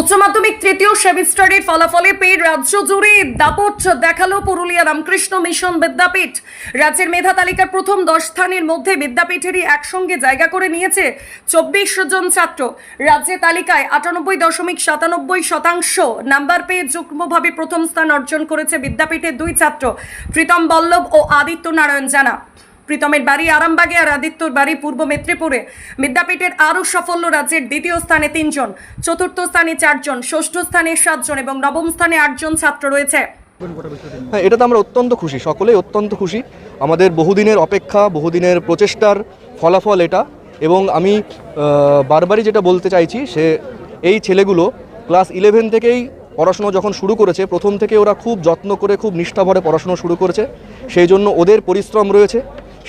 উচ্চ মাধ্যমিক তৃতীয় সেমিস্টারের ফলাফলে পেয়ে রাজ্য জুড়ে দাপট দেখাল পুরুলিয়া রামকৃষ্ণ মিশন বিদ্যাপীঠ। রাজ্যের মেধা তালিকার প্রথম দশ স্থানের মধ্যে বিদ্যাপীঠেরই একসঙ্গে জায়গা করে নিয়েছে চব্বিশ জন ছাত্র। রাজ্যের তালিকায় আটানব্বই দশমিক সাতানব্বই শতাংশ নাম্বার পেয়ে যুগ্মভাবে প্রথম স্থান অর্জন করেছে বিদ্যাপীঠের দুই ছাত্র, প্রীতম বল্লভ ও আদিত্য নারায়ণ জানা। প্রীতমের বাড়ি আরামবাগে আর আদিত্যর বাড়ি পূর্ব মেদিনীপুরে। বিদ্যাপীঠের আরও সাফল্য রাজ্যের দ্বিতীয় স্থানে তিনজন, চতুর্থ স্থানে চারজন, ষষ্ঠ স্থানে সাতজন এবং নবম স্থানে আটজন ছাত্র রয়েছে। হ্যাঁ এটাতে আমরা অত্যন্ত খুশি, সকলেই অত্যন্ত খুশি। আমাদের বহুদিনের অপেক্ষা, বহুদিনের প্রচেষ্টার ফলাফল এটা এবং আমি বারবারই যেটা বলতে চাইছি, সে এই ছেলেগুলো ক্লাস ইলেভেন থেকেই পড়াশুনো যখন শুরু করেছে, প্রথম থেকে ওরা খুব যত্ন করে, খুব নিষ্ঠাভরে পড়াশুনো শুরু করেছে, সেই জন্য ওদের পরিশ্রম রয়েছে।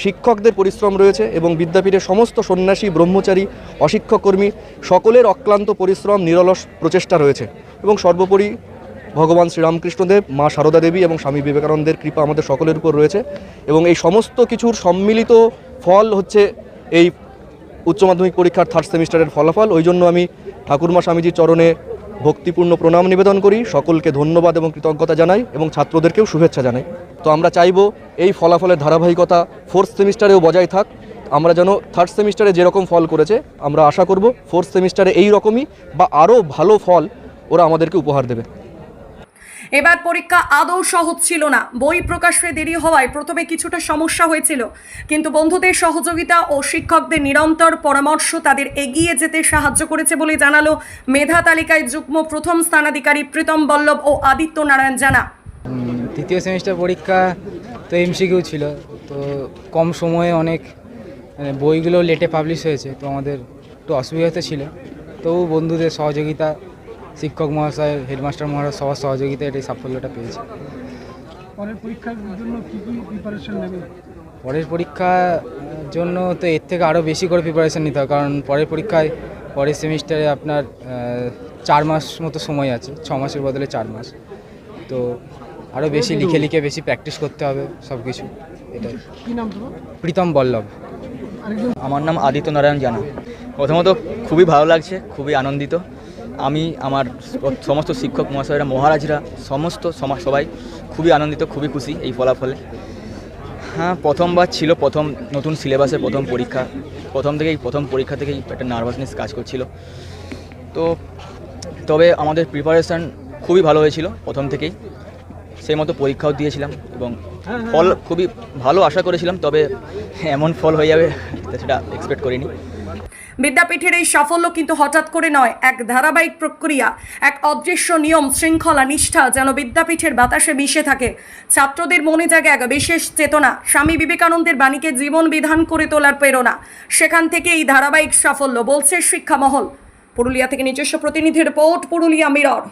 শিক্ষকদের পরিশ্রম রয়েছে এবং বিদ্যাপীঠের সমস্ত সন্ন্যাসী, ব্রহ্মচারী অশিক্ষক কর্মী সকলের অক্লান্ত পরিশ্রম, নিরলস প্রচেষ্টা রয়েছে। এবং সর্বোপরি ভগবান শ্রীরামকৃষ্ণদেব, মা সারদা দেবী এবং স্বামী বিবেকানন্দের কৃপা আমাদের সকলের উপর রয়েছে। এবং এই সমস্ত কিছুর সম্মিলিত ফল হচ্ছে এই উচ্চ মাধ্যমিক পরীক্ষার থার্ড সেমিস্টারের ফলাফল। ওই জন্য আমি ঠাকুরমা স্বামীজির চরণে ভক্তিপূর্ণ প্রণাম নিবেদন করি। সকলকে ধন্যবাদ এবং কৃতজ্ঞতা জানাই এবং ছাত্রদেরকেও শুভেচ্ছা জানাই। তো আমরা চাইব এই ফলাফলের ধারাবাহিকতা ফোর্থ সেমিস্টারেও বজায় থাক। আমরা যেন থার্ড সেমিস্টারে যেরকম ফল করেছে, আমরা আশা করব ফোর্থ সেমিস্টারে এই রকমই বা আরও ভালো ফল ওরা আমাদেরকে উপহার দেবে। এবার পরীক্ষা আদৌ সহজ ছিল না। বই প্রকাশে দেরি হওয়ায় প্রথমে কিছুটা সমস্যা হয়েছিল। কিন্তু বন্ধুদের সহযোগিতা ও শিক্ষকদের নিরন্তর পরামর্শ তাদের এগিয়ে যেতে সাহায্য করেছে বলে জানালো মেধা তালিকায় যুগ্ম প্রথম স্থানাধিকারী প্রীতম বল্লভ ও আদিত্য নারায়ণ জানা। তৃতীয় সেমিস্টার পরীক্ষা তো এমসিকিউ ছিল তো কম সময়ে অনেক বইগুলো লেটে পাবলিশ হয়েছে তো আমাদের একটু অসুবিধা তো ছিল। তবু বন্ধুদের সহযোগিতা শিক্ষক মহাশয় হেডমাস্টার মহাশয় সবার সহযোগিতা এটাই সাফল্যটা পেয়েছি। পরের পরীক্ষার জন্য কি কি প্রিপারেশন নেবে? পরের পরীক্ষার জন্য তো এর থেকে আরও বেশি করে প্রিপারেশন নিতে হবে কারণ পরের পরীক্ষায় পরের সেমিস্টারে আপনার চার মাস মতো সময় আছে ছ মাসের বদলে চার মাস। তো আরও বেশি লিখে লিখে বেশি প্র্যাকটিস করতে হবে সব কিছু এটাই। কি নাম তোমার? প্রীতম বল্লভ। আমার নাম আদিত্য নারায়ণ জানা। প্রথমত খুবই ভালো লাগছে খুবই আনন্দিত। আমি আমার সমস্ত শিক্ষক মহাশয়রা মহারাজরা সমস্ত সমাজ সবাই খুবই আনন্দিত খুবই খুশি এই ফলাফলে। হ্যাঁ প্রথমবার ছিল প্রথম নতুন সিলেবাসের প্রথম পরীক্ষা। প্রথম থেকেই প্রথম পরীক্ষা থেকেই একটা নার্ভাসনেস কাজ করছিল। তো তবে আমাদের প্রিপারেশান খুবই ভালো হয়েছিল প্রথম থেকেই। সেই মতো পরীক্ষাও দিয়েছিলাম এবং ফল খুবই ভালো আশা করেছিলাম তবে এমন ফল হয়ে যাবে সেটা এক্সপেক্ট করিনি। বিদ্যাপীঠের এই সাফল্য কিন্তু হঠাৎ করে নয় এক ধারাবাহিক প্রক্রিয়া এক অদৃশ্য নিয়ম শৃঙ্খলা নিষ্ঠা যেন বিদ্যাপীঠের বাতাসে মিশে থাকে। ছাত্রদের মনে জাগে এক বিশেষ চেতনা স্বামী বিবেকানন্দের বাণীকে জীবন বিধান করে তোলার প্রেরণা। সেখান থেকে এই ধারাবাহিক সাফল্য বলছে শিক্ষামহল। পুরুলিয়া থেকে নিজস্ব প্রতিনিধি রিপোর্ট পুরুলিয়া মিরর।